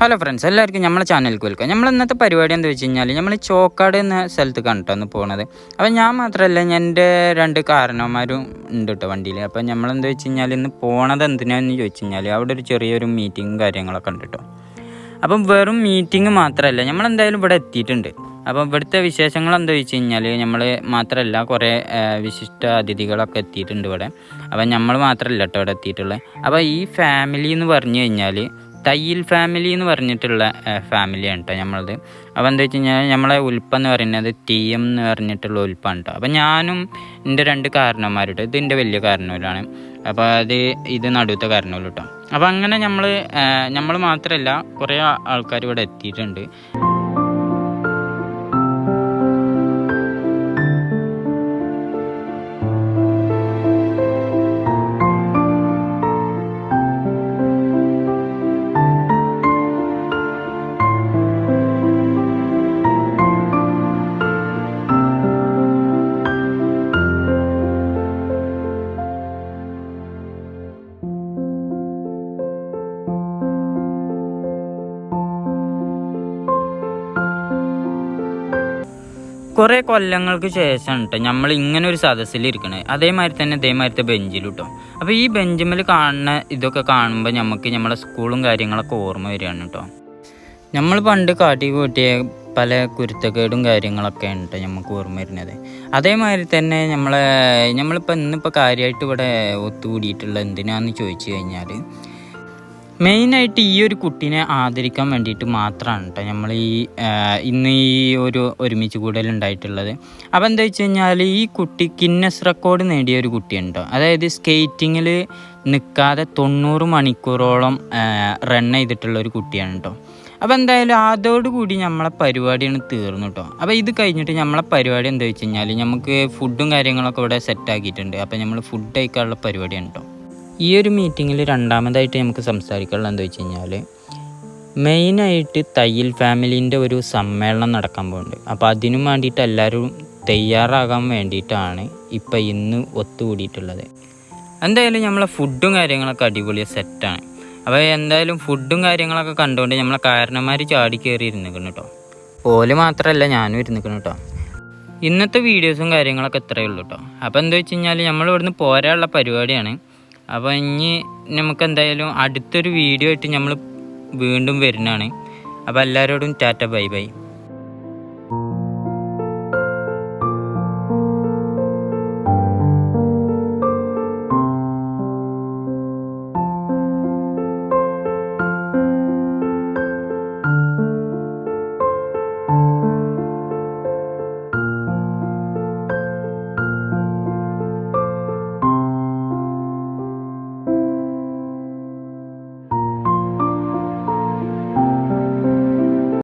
Hello friends എല്ലാവർക്കും നമ്മളെ ചാനലിലേക്ക് വെൽക്കം നമ്മൾ ഇന്നത്തെ പരിപാടി എന്താ വെച്ച് കഴിഞ്ഞാൽ നമ്മൾ ചോക്കാട് എന്ന സ്ഥലത്ത് കണ്ടിട്ടാണ് പോണത്. അപ്പോൾ ഞാൻ മാത്രമല്ല എന്റെ രണ്ട് കാരണവന്മാരും ഉണ്ട് കേട്ടോ വണ്ടിയിൽ അപ്പോൾ നമ്മളെന്താ വെച്ച് കഴിഞ്ഞാൽ ഇന്ന് പോണത് എന്തിനാന്ന് ചോദിച്ചു കഴിഞ്ഞാൽ അവിടെ ഒരു ചെറിയൊരു മീറ്റിങ്ങും കാര്യങ്ങളൊക്കെ ഉണ്ട് കേട്ടോ അപ്പം വെറും മീറ്റിംഗ് മാത്രമല്ല നമ്മൾ എന്തായാലും ഇവിടെ എത്തിയിട്ടുണ്ട്. അപ്പം ഇവിടുത്തെ വിശേഷങ്ങൾ എന്താ വെച്ച് കഴിഞ്ഞാൽ നമ്മൾ മാത്രമല്ല കുറേ വിശിഷ്ട അതിഥികളൊക്കെ എത്തിയിട്ടുണ്ട് ഇവിടെ. അപ്പം നമ്മൾ മാത്രമല്ല കേട്ടോ ഇവിടെ എത്തിയിട്ടുള്ളത് അപ്പോൾ ഈ ഫാമിലി എന്ന് പറഞ്ഞു കഴിഞ്ഞാൽ തയ്യൽ ഫാമിലി എന്ന് പറഞ്ഞിട്ടുള്ള ഫാമിലിയാണ് കേട്ടോ നമ്മളത് അപ്പോൾ എന്താ വെച്ച് കഴിഞ്ഞാൽ നമ്മളെ ഉൽപ്പം എന്ന് പറയുന്നത് ടി എം എന്ന് പറഞ്ഞിട്ടുള്ള ഉൽപ്പാണ് കേട്ടോ അപ്പോൾ ഞാനും എന്റെ രണ്ട് കാരണവന്മാരുണ്ട്. ഇത് എന്റെ വലിയ കാരണവരാണ്. അപ്പോൾ അത് ഇത് നടുവത്തെ കാരണവരും കേട്ടോ അപ്പോൾ അങ്ങനെ നമ്മൾ നമ്മൾ മാത്രമല്ല കുറേ ആൾക്കാർ ഇവിടെ എത്തിയിട്ടുണ്ട്. കുറേ കൊല്ലങ്ങൾക്ക് ശേഷം കേട്ടോ നമ്മൾ ഇങ്ങനെ ഒരു സദസ്സിൽ ഇരിക്കണേ. അതേമാതിരി തന്നെ ഇതേമാതിരത്തെ ബെഞ്ചിൽ കേട്ടോ അപ്പോൾ ഈ ബെഞ്ചിൽ കാണുന്ന ഇതൊക്കെ കാണുമ്പോൾ നമുക്ക് നമ്മളെ സ്കൂളും കാര്യങ്ങളൊക്കെ ഓർമ്മ വരികയാണ് കേട്ടോ നമ്മൾ പണ്ട് കാട്ടി കൂട്ടിയ പല കുരുത്തക്കേടും കാര്യങ്ങളൊക്കെ ഉണ്ട് നമുക്ക് ഓർമ്മ വരുന്നത്. അതേമാതിരി തന്നെ നമ്മളെ നമ്മളിപ്പോൾ ഇന്നിപ്പോൾ കാര്യമായിട്ട് ഇവിടെ ഒത്തുകൂടിയിട്ടുള്ള എന്തിനാന്ന് ചോദിച്ചു കഴിഞ്ഞാൽ മെയിനായിട്ട് ഈ ഒരു കുട്ടീനെ ആദരിക്കാൻ വേണ്ടിയിട്ട് മാത്രമാണ് കേട്ടോ നമ്മൾ ഈ ഇന്ന് ഈ ഒരു ഒരുമിച്ച് കൂടൽ ഉണ്ടായിട്ടുള്ളത്. അപ്പോൾ എന്താ വെച്ച് കഴിഞ്ഞാൽ ഈ കുട്ടി കിന്നസ് റെക്കോർഡ് നേടിയ ഒരു കുട്ടിയുണ്ടോ അതായത് സ്കേറ്റിങ്ങിൽ നിൽക്കാതെ തൊണ്ണൂറ് മണിക്കൂറോളം റൺ ചെയ്തിട്ടുള്ള ഒരു കുട്ടിയാണ് കേട്ടോ അപ്പോൾ എന്തായാലും അതോടുകൂടി നമ്മളെ പരിപാടിയാണ് തീർന്നു കേട്ടോ അപ്പോൾ ഇത് കഴിഞ്ഞിട്ട് നമ്മളെ പരിപാടി എന്താ വെച്ച് കഴിഞ്ഞാൽ നമുക്ക് ഫുഡും കാര്യങ്ങളൊക്കെ ഇവിടെ സെറ്റ് ആക്കിയിട്ടുണ്ട്. അപ്പോൾ നമ്മൾ ഫുഡ് കഴിക്കാനുള്ള പരിപാടിയാണ് കേട്ടോ ഈ ഒരു മീറ്റിങ്ങിൽ രണ്ടാമതായിട്ട് നമുക്ക് സംസാരിക്കാനുള്ളത് എന്താ വെച്ച് കഴിഞ്ഞാൽ മെയിനായിട്ട് തയ്യൽ ഫാമിലീന്റെ ഒരു സമ്മേളനം നടക്കാൻ പോകുന്നുണ്ട് അപ്പോൾ അതിനു വേണ്ടിയിട്ട് എല്ലാവരും തയ്യാറാകാൻ വേണ്ടിയിട്ടാണ് ഇപ്പം ഇന്ന് ഒത്തുകൂടിയിട്ടുള്ളത്. എന്തായാലും നമ്മളെ ഫുഡും കാര്യങ്ങളൊക്കെ അടിപൊളി സെറ്റാണ് അപ്പോൾ എന്തായാലും ഫുഡും കാര്യങ്ങളൊക്കെ കണ്ടുകൊണ്ട് നമ്മളെ കാരണന്മാർ ചാടി കയറി ഇരുന്നിക്കണം കേട്ടോ ഓൽ മാത്രമല്ല ഞാനും ഇരുന്നിക്കണം കേട്ടോ ഇന്നത്തെ വീഡിയോസും കാര്യങ്ങളൊക്കെ ഇത്രയേ ഉള്ളൂ കേട്ടോ അപ്പോൾ എന്താ വെച്ച് കഴിഞ്ഞാൽ നമ്മൾ ഇവിടുന്ന് പോരാനുള്ള പരിപാടിയാണ് അപ്പോൾ ഇനി നമുക്ക് എന്തായാലും അടുത്തൊരു വീഡിയോ ആയിട്ട് നമ്മൾ വീണ്ടും വരുന്നതാണ്. അപ്പോൾ എല്ലാവരോടും ടാറ്റ ബൈ ബൈ.